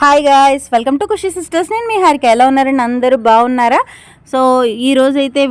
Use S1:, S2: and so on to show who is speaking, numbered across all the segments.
S1: Hi guys welcome to Khushi sisters నేను మీ హారిక. ఎలా ఉన్నారండి? అందరూ బాగున్నారా? సో ఈ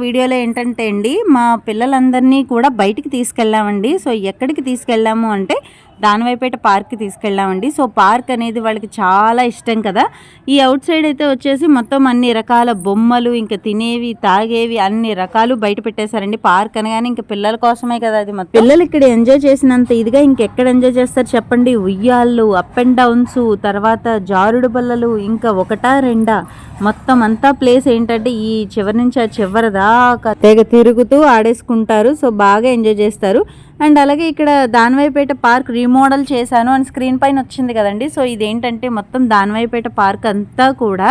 S1: వీడియోలో ఏంటంటే అండి మా పిల్లలందరినీ కూడా బయటికి తీసుకెళ్ళామండి. సో ఎక్కడికి తీసుకెళ్ళాము అంటే దానివైపేట పార్క్కి తీసుకెళ్ళామండి. సో పార్క్ అనేది వాళ్ళకి చాలా ఇష్టం కదా. ఈ అవుట్ సైడ్ అయితే వచ్చేసి మొత్తం అన్ని రకాల బొమ్మలు ఇంకా తినేవి తాగేవి అన్ని రకాలు బయట పెట్టేశారండి. పార్క్ అనగానే ఇంకా పిల్లల కోసమే కదా అది మొత్తం. పిల్లలు ఇక్కడ ఎంజాయ్ చేసినంత ఇదిగా ఇంకెక్కడ ఎంజాయ్ చేస్తారు చెప్పండి? ఉయ్యాళ్ళు అప్ అండ్ డౌన్స్ తర్వాత జారుడు బల్లలు ఇంకా ఒకటా రెండా? మొత్తం అంతా ప్లేస్ ఏంటంటే ఈ చివరి నుంచి ఆ చివరి దాకా తెగ తిరుగుతూ ఆడేసుకుంటారు. సో బాగా ఎంజాయ్ చేస్తారు. అండ్ అలాగే ఇక్కడ దానివైపేట పార్క్ రీమోడల్ చేశాను అని స్క్రీన్ పైన వచ్చింది కదండి. సో ఇదేంటంటే మొత్తం దానివైపేట పార్క్ అంతా కూడా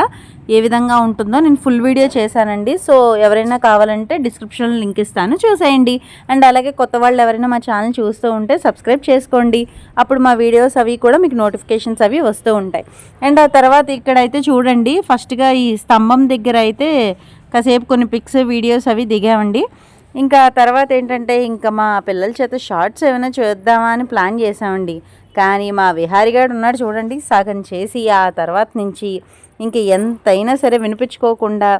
S1: ఏ విధంగా ఉంటుందో నేను ఫుల్ వీడియో చేశానండి. సో ఎవరైనా కావాలంటే డిస్క్రిప్షన్లో లింక్ ఇస్తాను చూసేయండి. అండ్ అలాగే కొత్త వాళ్ళు ఎవరైనా మా ఛానల్ చూస్తూ ఉంటే సబ్స్క్రైబ్ చేసుకోండి. అప్పుడు మా వీడియోస్ అవి కూడా మీకు నోటిఫికేషన్స్ అవి వస్తూ ఉంటాయి. అండ్ ఆ తర్వాత ఇక్కడైతే చూడండి ఫస్ట్గా ఈ స్తంభం దగ్గర అయితే కాసేపు కొన్ని పిక్స్ వీడియోస్ అవి దిగామండి. ఇంకా తర్వాత ఏంటంటే ఇంకా మా పిల్లల చేత షార్ట్స్ ఏమైనా చూద్దామా అని ప్లాన్ చేసామండి కానీ మా విహారిగాడు ఉన్నాడు చూడండి సగం చేసి ఆ తర్వాత నుంచి ఇంక ఎంతైనా సరే వినిపించుకోకుండా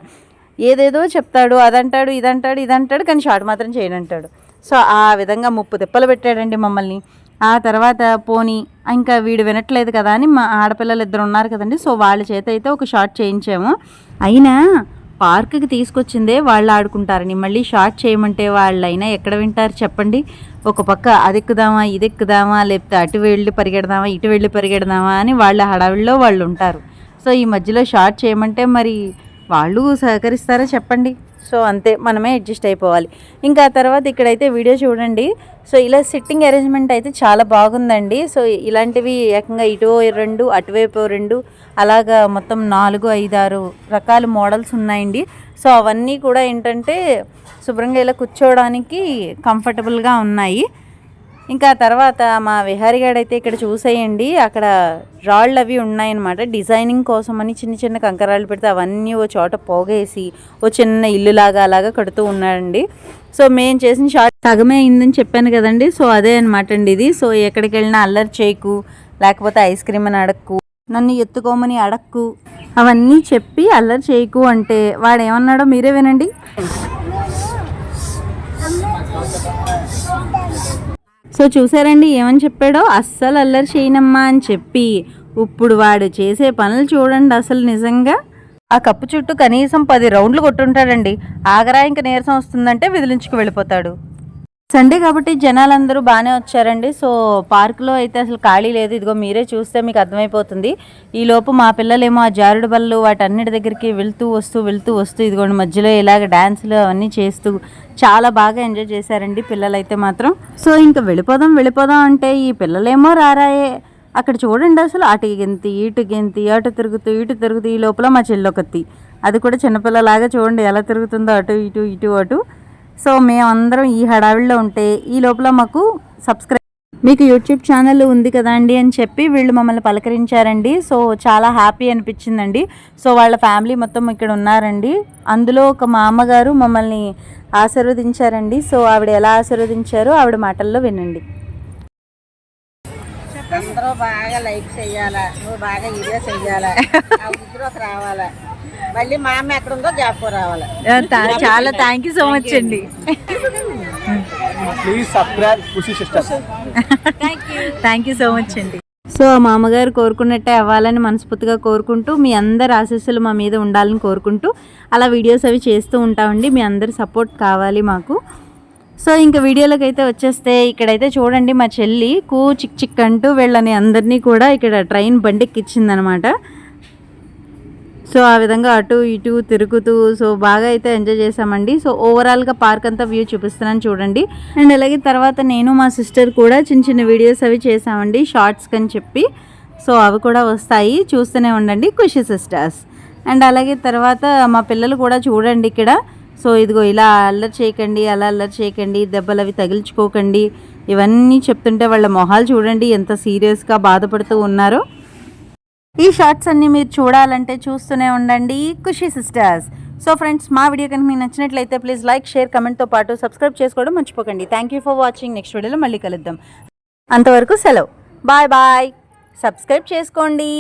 S1: ఏదేదో చెప్తాడు అదంటాడు ఇదంటాడు ఇదంటాడు కానీ షార్ట్ మాత్రం చేయనంటాడు సో ఆ విధంగా ముప్పు తిప్పలు పెట్టాడండి మమ్మల్ని. ఆ తర్వాత పోనీ ఇంకా వీడు వినట్లేదు కదా అని మా ఆడపిల్లలు ఇద్దరు ఉన్నారు కదండి సో వాళ్ళ చేత అయితే ఒక షార్ట్ చేయించాము. అయినా పార్క్కి తీసుకొచ్చిందే వాళ్ళు ఆడుకుంటారని. మళ్ళీ షార్ట్ చేయమంటే వాళ్ళైనా ఎక్కడ వింటారు చెప్పండి. ఒక పక్క అది ఎక్కుదామా ఇది ఎక్కుదామా లేకపోతే అటు వెళ్ళి పరిగెడదామా ఇటు వెళ్ళి పరిగెడదామా అని వాళ్ళ హడావిడిలో వాళ్ళు ఉంటారు సో ఈ మధ్యలో షార్ట్ చేయమంటే మరి వాళ్ళు సహకరిస్తారా చెప్పండి? సో అంతే మనమే అడ్జస్ట్ అయిపోవాలి. ఇంకా తర్వాత ఇక్కడైతే వీడియో చూడండి. సో ఇలా సిట్టింగ్ అరేంజ్మెంట్ అయితే చాలా బాగుందండి. సో ఇలాంటివి ఏకంగా ఇటు రెండు అటువైపు రెండు అలాగా మొత్తం నాలుగు ఐదు ఆరు రకాల మోడల్స్ ఉన్నాయండి. సో అవన్నీ కూడా ఏంటంటే శుభ్రంగా ఇలా కూర్చోవడానికి కంఫర్టబుల్గా ఉన్నాయి. ఇంకా తర్వాత మా విహారిగాడైతే ఇక్కడ చూసేయండి. అక్కడ రాళ్ళు అవి ఉన్నాయన్నమాట. డిజైనింగ్ కోసం అని చిన్న చిన్న కంకరాలు పెడితే అవన్నీ ఓ చోట పోగేసి ఓ చిన్న ఇల్లు లాగా అలాగా కడుతూ ఉన్నాడండి సో మేము చేసిన షార్ట్ సగమే అయిందని చెప్పాను కదండి. సో అదే అనమాట అండి ఇది. సో ఎక్కడికి వెళ్ళినా అల్లరి చేయకు లేకపోతే ఐస్ క్రీమ్ అని అడక్కు నన్ను ఎత్తుకోమని అడక్కు అవన్నీ చెప్పి అల్లరి చేయకు అంటే వాడు ఏమన్నాడో మీరే వినండి. సో చూసారండి ఏమని చెప్పాడో? అస్సలు అల్లరి చేయనమ్మా అని చెప్పి. ఇప్పుడు వాడు చేసే పనులు చూడండి అసలు నిజంగా. ఆ కప్పు చుట్టూ కనీసం పది రౌండ్లు కొట్టుంటాడండి. ఆగరా ఇంక నీరసం వస్తుందంటే విదిలించుకు వెళ్ళిపోతాడు. సండే కాబట్టి జనాలందరూ బాగానే వచ్చారండి. సో పార్కులో అయితే అసలు ఖాళీ లేదు. ఇదిగో మీరే చూస్తే మీకు అర్థమైపోతుంది. ఈ లోపు మా పిల్లలేమో ఆ జారుడు బళ్ళు వాటన్నిటి దగ్గరికి వెళ్తూ వస్తూ వెళ్తూ వస్తూ ఇదిగోండి మధ్యలో ఇలాగ డ్యాన్సులు అవన్నీ చేస్తూ చాలా బాగా ఎంజాయ్ చేశారండి పిల్లలైతే మాత్రం. సో ఇంకా వెళ్ళిపోదాం వెళ్ళిపోదాం అంటే ఈ పిల్లలేమో రారాయే. అక్కడ చూడండి అసలు అటు గెంతి ఇటు గెంతి అటు తిరుగుతూ ఇటు తిరుగుతూ ఈ లోపల మా చెల్లొకత్తి అది కూడా చిన్నపిల్లలాగా చూడండి ఎలా తిరుగుతుందో అటు ఇటు ఇటు అటు. సో మేమందరం ఈ హడావిడిలో ఉంటే ఈ లోపల మాకు సబ్స్క్రైబ్ మీకు యూట్యూబ్ ఛానల్ ఉంది కదా అండి అని చెప్పి వీళ్ళు మమ్మల్ని పలకరించారండి. సో చాలా హ్యాపీ అనిపించిందండి. సో వాళ్ళ ఫ్యామిలీ మొత్తం ఇక్కడ ఉన్నారండి. అందులో ఒక మా అమ్మగారు మమ్మల్ని ఆశీర్వదించారండి. సో ఆవిడ ఎలా ఆశీర్వదించారో ఆవిడ మాటల్లో వినండి.
S2: అందరూ బాగా లైక్ చెయ్యాలా నువ్వు బాగా వీడియో చెయ్యాలా? రావాలా? మళ్ళీ మా అమ్మ ఎక్కడ ఉందో జ్ఞాపకం రావాలా.
S1: చాలా థ్యాంక్ యూ సో మచ్ అండి.
S3: Please subscribe Khushi sisters
S1: thank you so much అండి. సో మా అమ్మగారు కోరుకున్నట్టే అవ్వాలని మనస్ఫూర్తిగా కోరుకుంటూ మీ అందరి ఆశీస్సులు మా మీద ఉండాలని కోరుకుంటూ అలా వీడియోస్ అవి చేస్తూ ఉంటామండి. మీ అందరి సపోర్ట్ కావాలి మాకు. సో ఇంకా వీడియోలోకి అయితే వచ్చేస్తే ఇక్కడైతే చూడండి మా చెల్లి కూ చిక్ చిక్ అంటూ వీళ్ళని అందరినీ కూడా ఇక్కడ ట్రైన్ బండిక్కిచ్చిందనమాట. సో ఆ విధంగా అటు ఇటు తిరుగుతూ సో బాగా అయితే ఎంజాయ్ చేసామండి సో ఓవరాల్గా పార్క్ అంతా వ్యూ చూపిస్తున్నాను చూడండి. అండ్ అలాగే తర్వాత నేను మా సిస్టర్ కూడా చిన్న చిన్న వీడియోస్ అవి చేసామండి షార్ట్స్ కని చెప్పి. సో అవి కూడా వస్తాయి చూస్తూనే ఉండండి ఖుషి సిస్టర్స్. అండ్ అలాగే తర్వాత మా పిల్లలు కూడా చూడండి ఇక్కడ. సో ఇదిగో ఇలా అల్లరి చేయకండి అలా అల్లరి చేయకండి దెబ్బలు అవి తగిలించుకోకండి. ఇవన్నీ చెప్తుంటే వాళ్ళ మొహాలు చూడండి ఎంత సీరియస్గా బాధపడుతూ ఉన్నారో. ఈ షార్ట్స్ అన్ని మీరు చూడాలంటే చూస్తూనే ఉండండి. ఖుషి సిస్టర్స్. సో ఫ్రెండ్స్ మా వీడియో కనుక మీకు నచ్చినట్లయితే ప్లీజ్ లైక్ షేర్ కమెంట్తో పాటు సబ్స్క్రైబ్ చేసుకోవడం మర్చిపోకండి. Thank you for watching next వీడియోలో మళ్ళీ కలుద్దాం. అంతవరకు సెలవు. బాయ్ బాయ్ సబ్స్క్రైబ్ చేసుకోండి.